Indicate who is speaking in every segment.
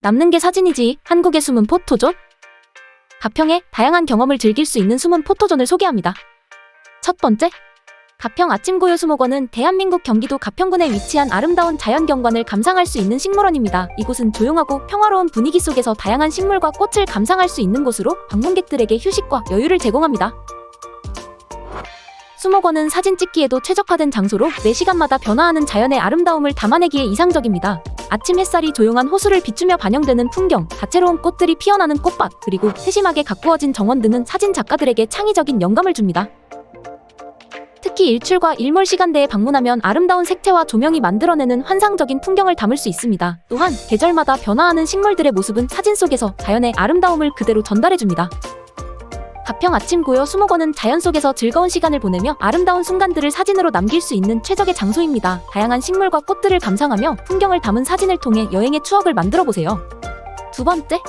Speaker 1: 남는 게 사진이지 한국의 숨은 포토존? 가평의 다양한 경험을 즐길 수 있는 숨은 포토존을 소개합니다. 첫 번째, 가평 아침고요 수목원은 대한민국 경기도 가평군에 위치한 아름다운 자연 경관을 감상할 수 있는 식물원입니다. 이곳은 조용하고 평화로운 분위기 속에서 다양한 식물과 꽃을 감상할 수 있는 곳으로 방문객들에게 휴식과 여유를 제공합니다. 수목원은 사진 찍기에도 최적화된 장소로 매 시간마다 변화하는 자연의 아름다움을 담아내기에 이상적입니다. 아침 햇살이 조용한 호수를 비추며 반영되는 풍경, 다채로운 꽃들이 피어나는 꽃밭, 그리고 세심하게 가꾸어진 정원 등은 사진 작가들에게 창의적인 영감을 줍니다. 특히 일출과 일몰 시간대에 방문하면 아름다운 색채와 조명이 만들어내는 환상적인 풍경을 담을 수 있습니다. 또한 계절마다 변화하는 식물들의 모습은 사진 속에서 자연의 아름다움을 그대로 전달해줍니다. 가평 아침 고요 수목원은 자연 속에서 즐거운 시간을 보내며 아름다운 순간들을 사진으로 남길 수 있는 최적의 장소입니다. 다양한 식물과 꽃들을 감상하며 풍경을 담은 사진을 통해 여행의 추억을 만들어 보세요. 두 번째,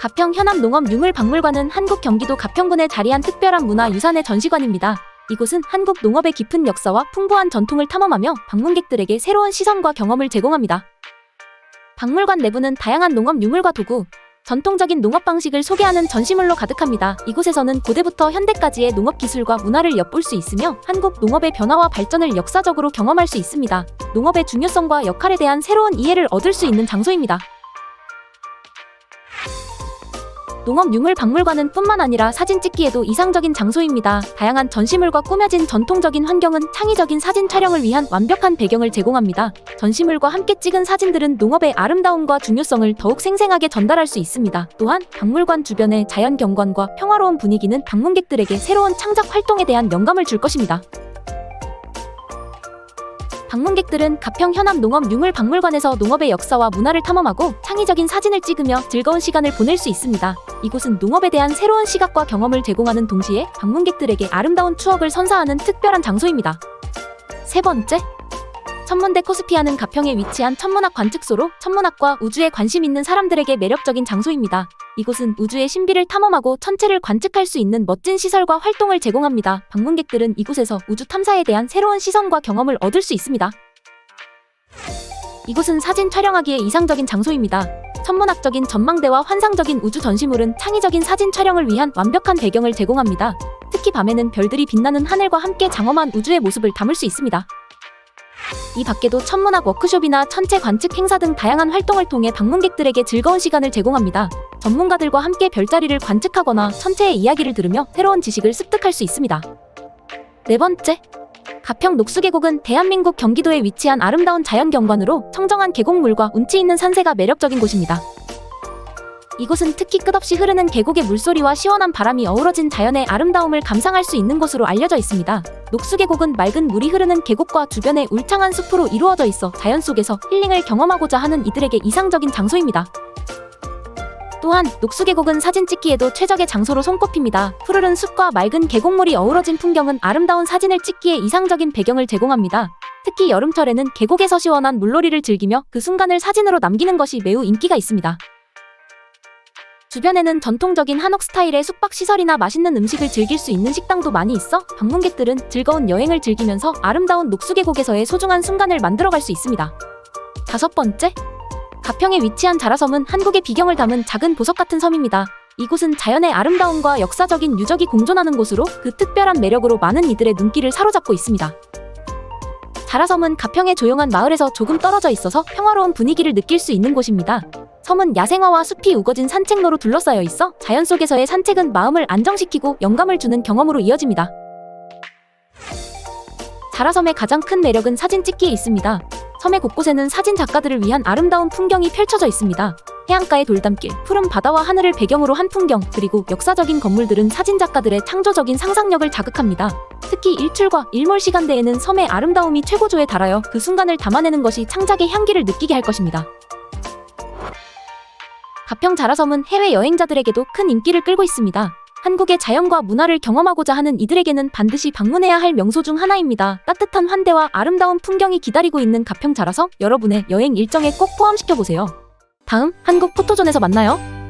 Speaker 1: 가평 현암 농업 유물박물관은 한국 경기도 가평군에 자리한 특별한 문화유산의 전시관입니다. 이곳은 한국 농업의 깊은 역사와 풍부한 전통을 탐험하며 방문객들에게 새로운 시선과 경험을 제공합니다. 박물관 내부는 다양한 농업 유물과 도구, 전통적인 농업 방식을 소개하는 전시물로 가득합니다. 이곳에서는 고대부터 현대까지의 농업 기술과 문화를 엿볼 수 있으며 한국 농업의 변화와 발전을 역사적으로 경험할 수 있습니다. 농업의 중요성과 역할에 대한 새로운 이해를 얻을 수 있는 장소입니다. 농업 유물 박물관은 뿐만 아니라 사진 찍기에도 이상적인 장소입니다. 다양한 전시물과 꾸며진 전통적인 환경은 창의적인 사진 촬영을 위한 완벽한 배경을 제공합니다. 전시물과 함께 찍은 사진들은 농업의 아름다움과 중요성을 더욱 생생하게 전달할 수 있습니다. 또한 박물관 주변의 자연 경관과 평화로운 분위기는 방문객들에게 새로운 창작 활동에 대한 영감을 줄 것입니다. 방문객들은 가평 현암 농업 유물 박물관에서 농업의 역사와 문화를 탐험하고 창의적인 사진을 찍으며 즐거운 시간을 보낼 수 있습니다. 이곳은 농업에 대한 새로운 시각과 경험을 제공하는 동시에 방문객들에게 아름다운 추억을 선사하는 특별한 장소입니다. 세 번째, 천문대 코스피아는 가평에 위치한 천문학 관측소로 천문학과 우주에 관심 있는 사람들에게 매력적인 장소입니다. 이곳은 우주의 신비를 탐험하고 천체를 관측할 수 있는 멋진 시설과 활동을 제공합니다. 방문객들은 이곳에서 우주 탐사에 대한 새로운 시선과 경험을 얻을 수 있습니다. 이곳은 사진 촬영하기에 이상적인 장소입니다. 천문학적인 전망대와 환상적인 우주 전시물은 창의적인 사진 촬영을 위한 완벽한 배경을 제공합니다. 특히 밤에는 별들이 빛나는 하늘과 함께 장엄한 우주의 모습을 담을 수 있습니다. 이 밖에도 천문학 워크숍이나 천체 관측 행사 등 다양한 활동을 통해 방문객들에게 즐거운 시간을 제공합니다. 전문가들과 함께 별자리를 관측하거나 천체의 이야기를 들으며 새로운 지식을 습득할 수 있습니다. 네 번째, 가평 녹수계곡은 대한민국 경기도에 위치한 아름다운 자연 경관으로 청정한 계곡물과 운치 있는 산세가 매력적인 곳입니다. 이곳은 특히 끝없이 흐르는 계곡의 물소리와 시원한 바람이 어우러진 자연의 아름다움을 감상할 수 있는 곳으로 알려져 있습니다. 녹수계곡은 맑은 물이 흐르는 계곡과 주변의 울창한 숲으로 이루어져 있어 자연 속에서 힐링을 경험하고자 하는 이들에게 이상적인 장소입니다. 또한 녹수계곡은 사진 찍기에도 최적의 장소로 손꼽힙니다. 푸르른 숲과 맑은 계곡물이 어우러진 풍경은 아름다운 사진을 찍기에 이상적인 배경을 제공합니다. 특히 여름철에는 계곡에서 시원한 물놀이를 즐기며 그 순간을 사진으로 남기는 것이 매우 인기가 있습니다. 주변에는 전통적인 한옥 스타일의 숙박 시설이나 맛있는 음식을 즐길 수 있는 식당도 많이 있어 방문객들은 즐거운 여행을 즐기면서 아름다운 녹수계곡에서의 소중한 순간을 만들어갈 수 있습니다. 다섯 번째, 가평에 위치한 자라섬은 한국의 비경을 담은 작은 보석 같은 섬입니다. 이곳은 자연의 아름다움과 역사적인 유적이 공존하는 곳으로 그 특별한 매력으로 많은 이들의 눈길을 사로잡고 있습니다. 자라섬은 가평의 조용한 마을에서 조금 떨어져 있어서 평화로운 분위기를 느낄 수 있는 곳입니다. 섬은 야생화와 숲이 우거진 산책로로 둘러싸여 있어 자연 속에서의 산책은 마음을 안정시키고 영감을 주는 경험으로 이어집니다. 자라섬의 가장 큰 매력은 사진 찍기에 있습니다. 섬의 곳곳에는 사진 작가들을 위한 아름다운 풍경이 펼쳐져 있습니다. 해안가의 돌담길, 푸른 바다와 하늘을 배경으로 한 풍경, 그리고 역사적인 건물들은 사진 작가들의 창조적인 상상력을 자극합니다. 특히 일출과 일몰 시간대에는 섬의 아름다움이 최고조에 달하여 그 순간을 담아내는 것이 창작의 향기를 느끼게 할 것입니다. 가평 자라섬은 해외 여행자들에게도 큰 인기를 끌고 있습니다. 한국의 자연과 문화를 경험하고자 하는 이들에게는 반드시 방문해야 할 명소 중 하나입니다. 따뜻한 환대와 아름다운 풍경이 기다리고 있는 가평 자라섬 여러분의 여행 일정에 꼭 포함시켜 보세요. 다음 한국 포토존에서 만나요.